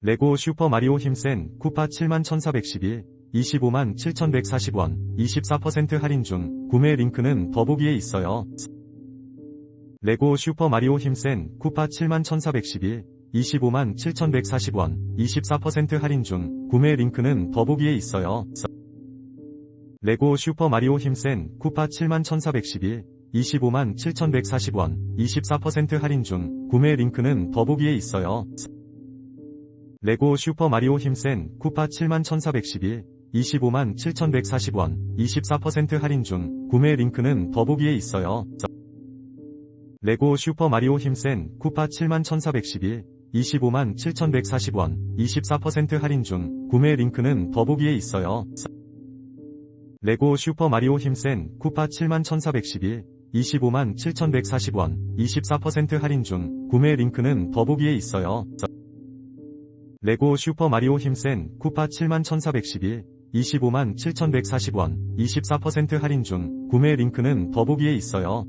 레고 슈퍼 마리오 힘센 쿠파 71,411 25만 7,140원 24% 할인 중 구매 링크는 더보기에 있어요. 레고 슈퍼 마리오 힘센 쿠파 71,411 25만 7,140원 24% 할인 중 구매 링크는 더보기에 있어요. 레고 슈퍼 마리오 힘센 쿠파 71,411 25만 7,140원 24% 할인 중 구매 링크는 더보기에 있어요. 레고 슈퍼 마리오 힘센 쿠파 71,411 25만 7,140원 24% 할인 중 구매 링크는 더보기에 있어요. 레고 슈퍼 마리오 힘센 쿠파 71,411 25만 7,140원 24% 할인 중 구매 링크는 더보기에 있어요. 레고 슈퍼 마리오 힘센 쿠파 71,411 25만 7,140원 24% 할인 중 구매 링크는 더보기에 있어요. 레고 슈퍼 마리오 힘센 쿠파 71,411 25만 7,140원 24% 할인 중 구매 링크는 더보기에 있어요.